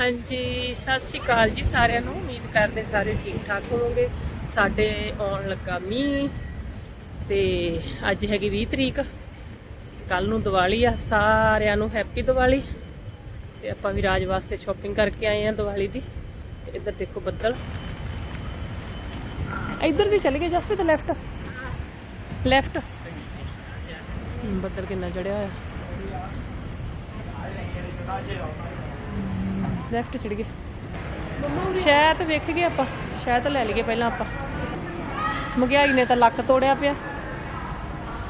ਹਾਂਜੀ, ਸਤਿ ਸ਼੍ਰੀ ਅਕਾਲ ਜੀ ਸਾਰਿਆਂ ਨੂੰ। ਉਮੀਦ ਕਰਦੇ ਸਾਰੇ ਠੀਕ ਠਾਕ ਹੋਵੋਗੇ। ਸਾਡੇ ਆਉਣ ਲੱਗਾ ਮੀਂਹ ਤੇ ਅੱਜ ਹੈਗੀ 20 ਤਰੀਕ। ਕੱਲ ਨੂੰ ਦੀਵਾਲੀ ਆ, ਸਾਰਿਆਂ ਨੂੰ ਹੈਪੀ ਦੀਵਾਲੀ। ਤੇ ਆਪਾਂ ਵੀ ਰਾਜ ਵਾਸਤੇ ਸ਼ਾਪਿੰਗ ਕਰਕੇ ਆਏ ਆ ਦੀਵਾਲੀ ਦੀ। ਇੱਧਰ ਦੇਖੋ ਬੱਦਲ। ਇੱਧਰ ਦੀ ਚੱਲ ਗਏ ਜਸਪ੍ਰੀਤ ਲੈਫਟ ਲੈਫਟ ਬੱਦਲ ਕਿੰਨਾ ਚੜਿਆ ਹੋਇਆ। ਲੈਫਟ ਚੜ ਗਏ। ਸ਼ਾਇਦ ਵੇਖ ਗਏ ਆਪਾਂ ਸ਼ਾਇਦ ਲੈ ਲਈਏ ਪਹਿਲਾਂ ਆਪਾਂ। ਮਹਿੰਗਾਈ ਨੇ ਤਾਂ ਲੱਕ ਤੋੜਿਆ ਪਿਆ।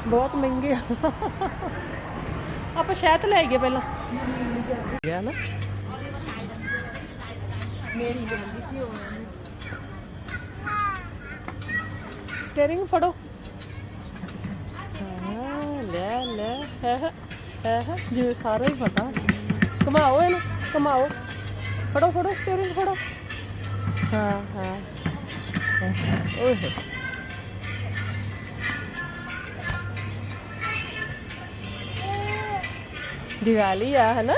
ਬਹੁਤ ਮਹਿੰਗੇ ਆ। ਆਪਾਂ ਸ਼ਾਇਦ ਲੈ ਗਏ ਪਹਿਲਾਂ। ਗਿਆ ਨਾ? ਮੇਰੀ ਜਾਂਦੀ ਸੀ ਉਹ। ਸਟੀਅਰਿੰਗ ਫੜੋ। ਲੈ ਲੈ। ਹੈ ਹੈ ਹੈ ਹੈ ਜਿਵੇਂ ਸਾਰਾ ਹੀ ਪਤਾ। ਘੁਮਾਓ ਇਹਨੂੰ। ਘੁਮਾਓ ਫੜੋ ਫੜੋ ਸਟੀਅਰਿੰਗ ਫੜੋ। ਹਾਂ ਹਾਂ। ਓਏ। ਹੋਏ ਦੀਵਾਲੀ ਆ ਹੈ ਨਾ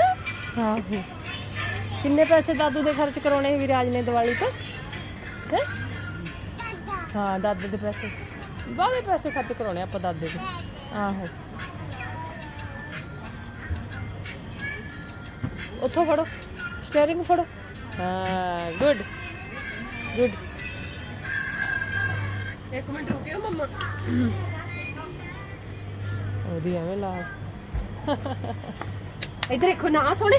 ਹਾਂ। ਕਿੰਨੇ ਪੈਸੇ ਦਾਦੂ ਦੇ ਖਰਚ ਕਰਾਉਣੇ ਸੀ ਵਿਰਾਜ ਨੇ ਦੀਵਾਲੀ ਤੋਂ? ਹੈ। ਹਾਂ ਦਾਦੇ ਦੇ ਪੈਸੇ। ਬਾਹਲੇ ਪੈਸੇ ਖਰਚ ਕਰਾਉਣੇ ਆਪਾਂ ਦਾਦੇ ਦੇ। ਆਹੋ। ਉੱਥੋਂ ਫੜੋ। ਸਟੀਅਰਿੰਗ ਫੜੋ। ਹਾਂ ਗੁੱਡ ਗੁੱਡ ਇੱਕ ਮਿੰਟ ਰੁਕਿਓ ਮੰਮਾ। ਉਹਦੀ ਐਵੇਂ ਲਾ। ਇੱਧਰ ਦੇਖੋ ਨਾ ਸੋਹਣੇ।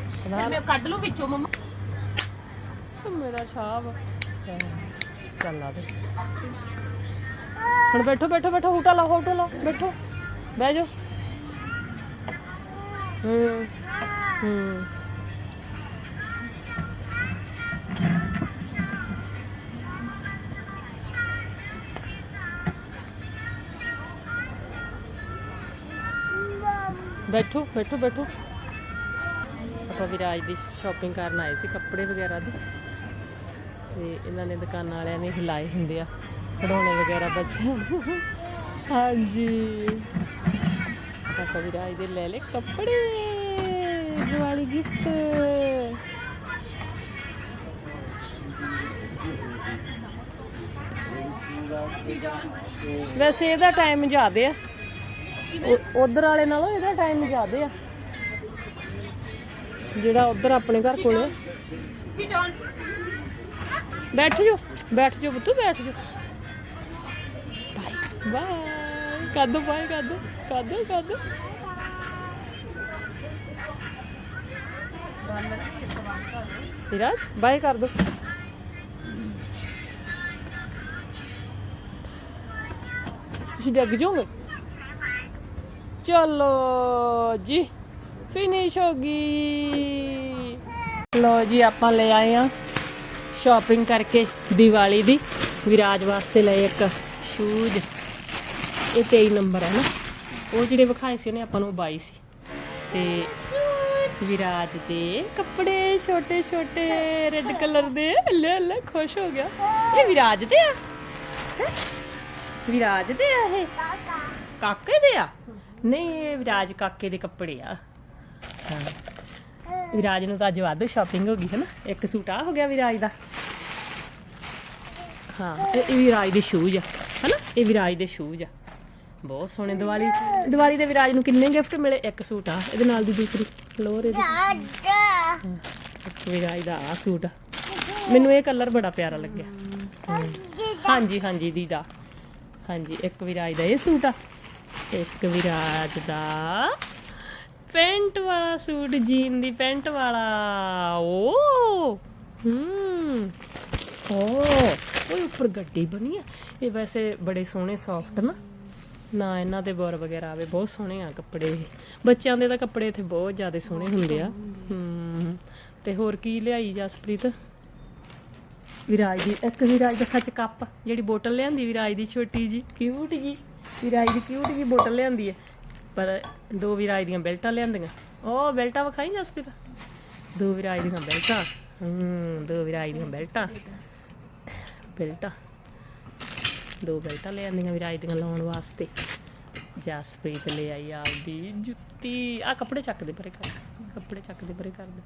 ਮੈਂ ਕੱਢ ਲੂ ਵਿੱਚੋਂ ਮੰਮਾ। ਮੇਰਾ ਛਾਪ। ਚੱਲ ਆ ਦੇ। ਹੁਣ ਬੈਠੋ ਬੈਠੋ ਬੈਠੋ ਹੂਟਾ ਲਾਓ ਹੂਟਾ ਲਾਓ ਬੈਠੋ। ਬਹਿ ਜਾਓ। ਹੂੰ ਹੂੰ। ਬੈਠੋ ਬੈਠੋ ਬੈਠੋ। ਆਪਾਂ ਵਿਰਾਜ ਦੀ ਸ਼ਾਪਿੰਗ ਕਰਨ ਆਏ ਸੀ ਕੱਪੜੇ ਵਗੈਰਾ ਦੀ। ਤੇ ਇਹਨਾਂ ਨੇ ਦੁਕਾਨਾਂ ਵਾਲਿਆਂ ਨੇ ਹਿਲਾਏ ਹੁੰਦੇ ਆ, ਖਿਡੌਣੇ ਵਗੈਰਾ ਬੱਚਿਆਂ ਨੂੰ। ਹਾਂਜੀ। ਆਪਾਂ ਵਿਰਾਜ ਦੇ ਲੈ ਲੈ ਕੱਪੜੇ, ਦਿਵਾਲੀ ਗਿਫਟ ਵੈਸੇ ਇਹਦਾ ਟਾਈਮ ਜ਼ਿਆਦਾ ਆ। ਉਧਰ ਵਾਲੇ ਨਾਲੋਂ ਇਹਦਾ ਟਾਈਮ ਜ਼ਿਆਦਾ ਆ। ਜਿਹੜਾ ਉਧਰ ਆਪਣੇ ਘਰ ਕੋਲ। ਆ। ਸਿਟ ਔਨ ਬੈਠ ਜਾਓ ਬੈਠ ਜਾਓ ਪੁੱਤੂ, ਬੈਠ ਜਾਓ। ਬਾਏ ਬਾਏ ਕਾਦੋ ਬਾਏ ਕਾਦੋ ਕਾਦੋ ਕਾਦੋ। ਵਿਰਾਜ ਬਾਏ ਕਰ ਦੋ। ਤੁਸੀਂ ਡੱਗ ਜਾਓਗੇ? ਚਲੋ ਜੀ ਫਿਨਿਸ਼ ਹੋ ਗਈ। ਲੋ ਜੀ, ਆਪਾਂ ਲੈ ਆਏ ਆ ਸ਼ਾਪਿੰਗ ਕਰਕੇ ਦੀਵਾਲੀ ਦੀ। ਵਿਰਾਜ ਵਾਸਤੇ ਲਏ ਇੱਕ ਸ਼ੂਜ਼ ਇਹ 23 ਨੰਬਰ ਹੈ ਨਾ। ਉਹ ਜਿਹੜੇ ਵਿਖਾਏ ਸੀ ਉਹਨੇ ਆਪਾਂ ਨੂੰ 22 ਸੀ। ਤੇ ਵਿਰਾਜ ਦੇ ਕੱਪੜੇ ਛੋਟੇ ਛੋਟੇ ਰੈੱਡ ਕਲਰ ਦੇ। ਲੈ ਲੈ, ਖੁਸ਼ ਹੋ ਗਿਆ। ਇਹ ਵਿਰਾਜ ਦੇ ਆ। ਵਿਰਾਜ ਦੇ ਆ ਇਹ? ਕਾਕੇ ਦੇ ਆ? ਨਹੀਂ ਇਹ ਵਿਰਾਜ ਕਾਕੇ ਦੇ ਕੱਪੜੇ ਆ। ਹਾਂ। ਵਿਰਾਜ ਨੂੰ ਤਾਂ ਅੱਜ ਵਾਧੂ ਸ਼ਾਪਿੰਗ ਹੋ ਗਈ ਹੈ ਨਾ ਇੱਕ ਸੂਟ ਆ ਹੋ ਗਿਆ ਵਿਰਾਜ ਦਾ। ਹਾਂ ਇਹ ਇਹ ਵਿਰਾਜ ਦੇ ਸ਼ੂਜ਼ ਆ ਹੈਨਾ? ਇਹ ਵਿਰਾਜ ਦੇ ਸ਼ੂਜ਼ ਆ। ਬਹੁਤ ਸੋਹਣੇ ਦੀਵਾਲੀ ਦੀਵਾਲੀ ਦੇ ਵਿਰਾਜ ਨੂੰ ਕਿੰਨੇ ਗਿਫਟ ਮਿਲੇ? ਇੱਕ ਸੂਟ ਆ ਇਹਦੇ ਨਾਲ ਦੀ ਦੂਸਰੀ ਲੋਰ ਇਹਦੀ। ਹਾਂ, ਇੱਕ ਵਿਰਾਜ ਦਾ ਆ ਸੂਟ ਆ। ਮੈਨੂੰ ਇਹ ਕਲਰ ਬੜਾ ਪਿਆਰਾ ਲੱਗਿਆ। ਹਾਂਜੀ ਹਾਂਜੀ ਦੀਦਾ। ਹਾਂਜੀ ਇੱਕ ਵਿਰਾਜ ਦਾ ਇਹ ਸੂਟ ਆ। ਇੱਕ ਵਿਰਾਜ ਦਾ ਪੈਂਟ ਵਾਲਾ ਸੂਟ ਜੀਨ ਦੀ ਪੈਂਟ ਵਾਲਾ। ਓ ਹੂੰ। ਓ ਉਹ ਉੱਪਰ ਗੱਡੀ ਬਣੀ ਆ। ਇਹ ਵੈਸੇ ਬੜੇ ਸੋਹਣੇ ਸੌਫਟ ਨਾ। ਨਾ ਇਹਨਾਂ ਦੇ ਬੋਰ ਵਗੈਰਾ ਆਵੇ ਬਹੁਤ ਸੋਹਣੇ ਆ ਕੱਪੜੇ। ਬੱਚਿਆਂ ਦੇ ਤਾਂ ਕੱਪੜੇ ਇੱਥੇ ਬਹੁਤ ਜ਼ਿਆਦਾ ਸੋਹਣੇ ਹੁੰਦੇ ਆ। ਹੂੰ ਤੇ ਹੋਰ ਕੀ ਲਿਆਈ ਜਸਪ੍ਰੀਤ? ਵਿਰਾਜ ਦੀ ਇੱਕ ਵਿਰਾਜ ਦਾ ਸੱਚ ਕੱਪ ਜਿਹੜੀ ਬੋਟਲ ਲਿਆਂਦੀ ਵਿਰਾਜ ਦੀ ਛੋਟੀ ਜੀ ਕਿਊਟ ਜੀ। ਵਿਰਾਜ ਦੀ ਕਿਊਟ ਜੀ ਬੋਟਲ ਲਿਆਂਦੀ ਹੈ ਪਰ ਦੋ ਵਿਰਾਜ ਦੀਆਂ ਬੈਲਟਾਂ ਲਿਆਂਦੀਆਂ। ਉਹ ਬੈਲਟਾਂ ਵਿਖਾਈ ਜਸਪ੍ਰੀਤ? ਦੋ ਵਿਰਾਜ ਦੀਆਂ ਬੈਲਟਾਂ। ਹੂੰ, ਦੋ ਵਿਰਾਜ ਦੀਆਂ ਬੈਲਟਾਂ। ਬੈਲਟਾਂ। ਦੋ ਬੈਲਟਾਂ ਲਿਆਂਦੀਆਂ ਵਿਰਾਜ ਦੀਆਂ ਲਾਉਣ ਵਾਸਤੇ। ਜਸਪ੍ਰੀਤ ਲੈ ਆਈ ਆਪਦੀ ਜੁੱਤੀ। ਆ ਕੱਪੜੇ ਚੱਕਦੇ ਪਰੇ ਕਰ। ਕੱਪੜੇ ਚੱਕਦੇ ਪਰੇ ਕਰ ਦੇ।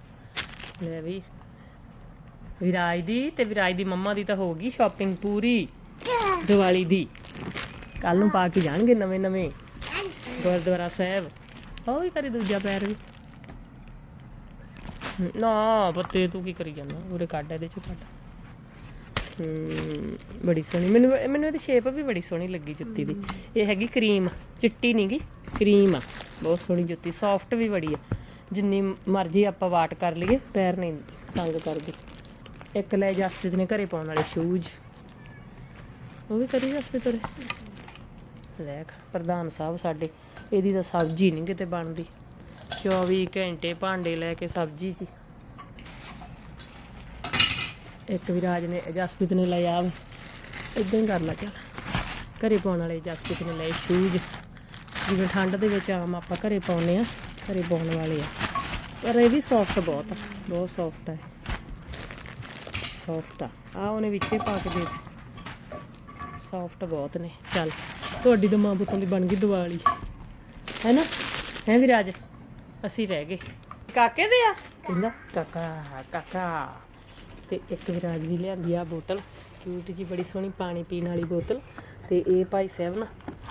ਲੈ ਵੀ। ਵਿਰਾਜ ਦੀ ਤੇ ਵਿਰਾਜ ਦੀ ਮੰਮਾ ਦੀ ਤਾਂ ਹੋ ਗਈ ਸ਼ਾਪਿੰਗ ਪੂਰੀ। ਦੀਵਾਲੀ ਦੀ। ਕੱਲ ਨੂੰ ਪਾ ਕੇ ਜਾਣਗੇ ਨਵੇਂ ਨਵੇਂ। ਗੁਰਦੁਆਰਾ ਸਾਹਿਬ। ਉਹ ਕਰੀ ਦੂਜਾ ਪੈਰ ਵੀ। ਨਾ ਬੱਤੇ ਤੂੰ ਕੀ ਕਰੀ ਜਾਂਦਾ? ਉਰੇ ਕੱਢ, ਇਹਦੇ ਚੋਂ ਕੱਢ। ਬੜੀ ਸੋਹਣੀ। ਮੈਨੂੰ ਮੈਨੂੰ ਇਹਦੀ ਸ਼ੇਪ ਵੀ ਬੜੀ ਸੋਹਣੀ ਲੱਗੀ ਜੁੱਤੀ ਦੀ। ਇਹ ਹੈਗੀ ਕਰੀਮ ਚਿੱਟੀ ਨਹੀਂਗੀ ਕਰੀਮ ਆ। ਬਹੁਤ ਸੋਹਣੀ ਜੁੱਤੀ। ਸੌਫਟ ਵੀ ਬੜੀ ਆ। ਜਿੰਨੀ ਮਰਜ਼ੀ ਆਪਾਂ ਵਾਟ ਕਰ ਲਈਏ, ਪੈਰ ਨਹੀਂ ਤੰਗ ਕਰਦੀ। ਇੱਕ ਲੈ ਜਸਪ੍ਰੀਤ ਨੇ ਘਰੇ ਪਾਉਣ ਵਾਲੇ ਸ਼ੂਜ਼ ਉਹ ਵੀ ਕਰੀ ਜਸਪ੍ਰੀਤ ਉਰੇ? ਲੈ ਪ੍ਰਧਾਨ ਸਾਹਿਬ ਸਾਡੇ, ਇਹਦੀ ਤਾਂ ਸਬਜ਼ੀ ਨਹੀਂ ਕਿਤੇ ਬਣਦੀ। 24 ਘੰਟੇ ਭਾਂਡੇ ਲੈ ਕੇ ਸਬਜ਼ੀ 'ਚ ਹੀ। ਇੱਕ ਵਿਰਾਜ ਨੇ ਜਸਪ੍ਰੀਤ ਨੇ ਲਿਆ ਇਦਾਂ ਹੀ ਕਰ ਲਾ ਚੱਲ ਘਰੇ ਪਾਉਣ ਵਾਲੇ ਜਸਪ੍ਰੀਤ ਨੇ ਲਏ ਸ਼ੂਜ਼। ਜਿਵੇਂ ਠੰਡ ਦੇ ਵਿੱਚ ਆਮ ਆਪਾਂ ਘਰੇ ਪਾਉਨੇ ਆ ਘਰੇ ਪਾਉਣ ਵਾਲੇ ਆ। ਪਰ ਇਹ ਵੀ ਸੌਫਟ ਬਹੁਤ ਆ, ਬਹੁਤ ਸੌਫਟ ਹੈ ਸੌਫਟ ਆ। ਆ ਉਹਨੇ ਵਿੱਚੇ ਪਾ ਕੇ ਦੇ ਸੌਫਟ ਬਹੁਤ ਨੇ, ਚੱਲ। ਤੁਹਾਡੀ ਤਾਂ ਮਾਂ ਪੁੱਤਾਂ ਦੀ ਬਣ ਗਈ ਦੀਵਾਲੀ। ਹੈ ਨਾ ਹੈ ਵਿਰਾਜ? ਅਸੀਂ ਰਹਿ ਗਏ। ਕਾਕੇ ਦੇ ਆ? ਕਹਿੰਦਾ, ਕਾਕਾ ਕਾਕਾ। ਤੇ ਇੱਕ ਵਿਰਾਜ ਵੀ ਲਿਆਂਦੀ ਆ ਬੋਤਲ। ਕਿਊਟ ਜੀ ਬੜੀ ਸੋਹਣੀ ਪਾਣੀ ਪੀਣ ਵਾਲੀ ਬੋਤਲ। ਤੇ ਇਹ ਭਾਈ ਸਾਹਿਬ ਨਾ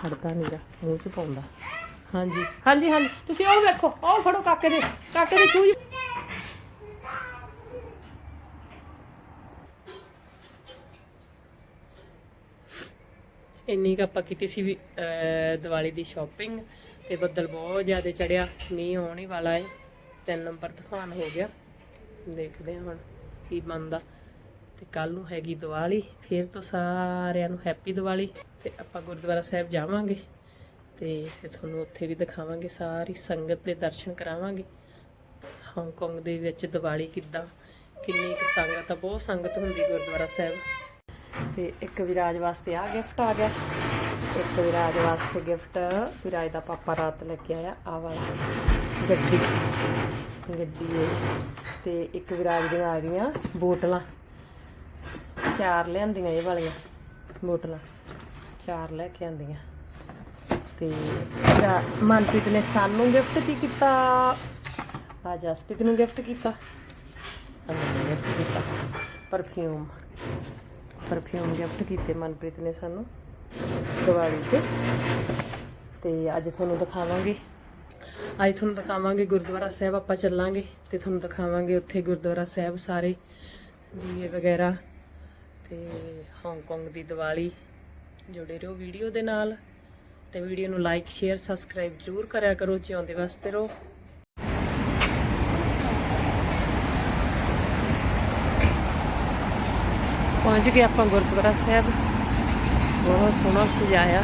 ਹੜਦਾ ਨਹੀਂਗਾ ਮੂੰਹ ਚ ਪਾਉਂਦਾ। ਹਾਂਜੀ ਹਾਂਜੀ ਹਾਂਜੀ। ਤੁਸੀਂ ਉਹ ਵੇਖੋ, ਉਹ ਫੜੋ ਕਾਕੇ ਦੇ। ਕਾਕੇ ਦੇ ਸ਼ੂਜ਼ ਇੰਨੀ ਕੁ ਆਪਾਂ ਕੀਤੀ ਸੀ ਵੀ ਅਹ, ਦੀਵਾਲੀ ਦੀ ਸ਼ਾਪਿੰਗ ਤੇ ਬੱਦਲ ਬਹੁਤ ਜ਼ਿਆਦਾ ਚੜਿਆ ਮੀਂਹ ਆਉਣ ਹੀ ਵਾਲਾ ਹੈ। ਤਿੰਨ ਨੰਬਰ ਤੂਫਾਨ ਹੋ ਗਿਆ। ਦੇਖਦੇ ਹਾਂ ਹੁਣ ਕੀ ਬਣਦਾ। ਤੇ ਕੱਲ ਨੂੰ ਹੈਗੀ ਦੀਵਾਲੀ ਫਿਰ ਤੋਂ ਸਾਰਿਆਂ ਨੂੰ ਹੈਪੀ ਦੀਵਾਲੀ ਤੇ ਆਪਾਂ ਗੁਰਦੁਆਰਾ ਸਾਹਿਬ ਜਾਵਾਂਗੇ ਤੇ ਫਿਰ ਤੁਹਾਨੂੰ ਉੱਥੇ ਵੀ ਦਿਖਾਵਾਂਗੇ ਸਾਰੀ ਸੰਗਤ ਦੇ ਦਰਸ਼ਨ ਕਰਾਵਾਂਗੇ। ਹਾਂਗਕਾਂਗ ਦੇ ਵਿੱਚ ਦੀਵਾਲੀ ਕਿੱਦਾਂ ਕਿੰਨੀ ਕੁ ਸੰਗਤ ਆ ਬਹੁਤ ਸੰਗਤ ਹੁੰਦੀ ਗੁਰਦੁਆਰਾ ਸਾਹਿਬ। ਤੇ ਇੱਕ ਵਿਰਾਜ ਵਾਸਤੇ ਆ ਗਿਫਟ ਆ ਗਿਆ। ਇੱਕ ਵਿਰਾਜ ਵਾਸਤੇ ਗਿਫਟ ਵਿਰਾਜ ਦਾ ਪਾਪਾ ਰਾਤ ਲੈ ਕੇ ਆਇਆ ਆ ਵਾਲਾ ਗੱਡੀ। ਗੱਡੀ ਹੈ ਤੇ ਇੱਕ ਵਿਰਾਜ ਦੀਆਂ ਆ ਗਈਆਂ ਬੋਤਲਾਂ ਚਾਰ ਲਿਆਂਦੀਆਂ ਇਹ ਵਾਲੀਆਂ ਬੋਤਲਾਂ ਚਾਰ ਲੈ ਕੇ ਆਂਦੀਆਂ। ਤੇ ਵਿਰਾ- ਮਨਪ੍ਰੀਤ ਨੇ ਸਾਨੂੰ ਗਿਫਟ ਕੀ ਕੀਤਾ? ਆ ਜਸਪ੍ਰੀਤ ਨੂੰ ਗਿਫਟ ਕੀਤਾ। ਅਮਨ ਗਿਫਟ ਕੀਤਾ। ਪਰਫਿਊਮ ਪਰਫਿਊਮ ਗਿਫਟ ਕੀਤੇ ਮਨਪ੍ਰੀਤ ਨੇ ਸਾਨੂੰ, ਦੀਵਾਲੀ ਤੇ। ਤੇ ਅੱਜ ਤੁਹਾਨੂੰ ਦਿਖਾਵਾਂਗੇ। ਅੱਜ ਤੁਹਾਨੂੰ ਦਿਖਾਵਾਂਗੇ ਗੁਰਦੁਆਰਾ ਸਾਹਿਬ, ਆਪਾਂ ਚੱਲਾਂਗੇ ਤੇ ਤੁਹਾਨੂੰ ਦਿਖਾਵਾਂਗੇ ਉੱਥੇ ਗੁਰਦੁਆਰਾ ਸਾਹਿਬ ਸਾਰੇ, ਦੀਵੇ ਵਗੈਰਾ ਤੇ ਹਾਂਗਕਾਂਗ ਦੀ ਦੀਵਾਲੀ। ਜੁੜੇ ਰਹੋ ਵੀਡੀਓ ਦੇ ਨਾਲ ਤੇ ਵੀਡੀਓ ਨੂੰ ਲਾਈਕ ਸ਼ੇਅਰ ਸਬਸਕ੍ਰਾਈਬ ਜ਼ਰੂਰ ਕਰਿਆ ਕਰੋ, ਜਿਉਂਦੇ ਵਾਸਤੇ ਰਹੋ। ਪਹੁੰਚ ਗਏ ਆਪਾਂ ਗੁਰਦੁਆਰਾ ਸਾਹਿਬ। ਬਹੁਤ ਸੋਹਣਾ ਸਜਾਇਆ।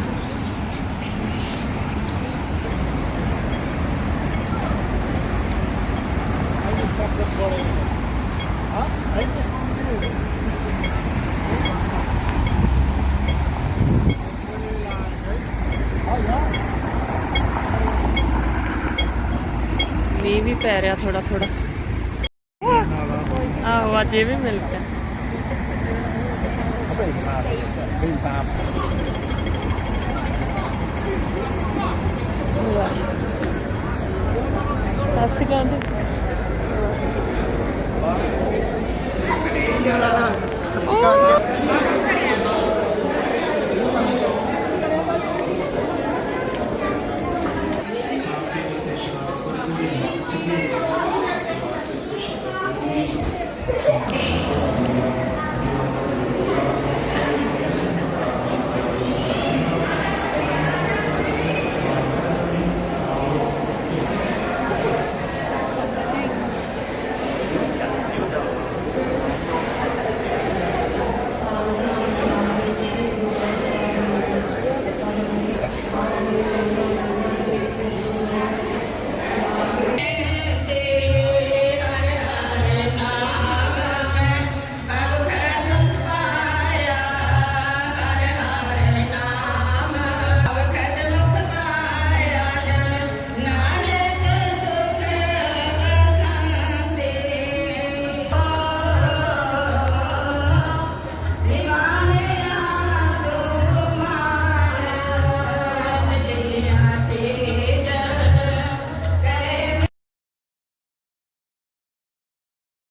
ਮੀਂਹ ਵੀ ਪੈ ਰਿਹਾ ਥੋੜਾ ਥੋੜਾ ਆਹੋ, ਅੱਜ ਇਹ ਵੀ ਮਿਲ ਗਿਆ। ਸਤਿ ਸ਼੍ਰੀ ਅਕਾਲ ਜੀ।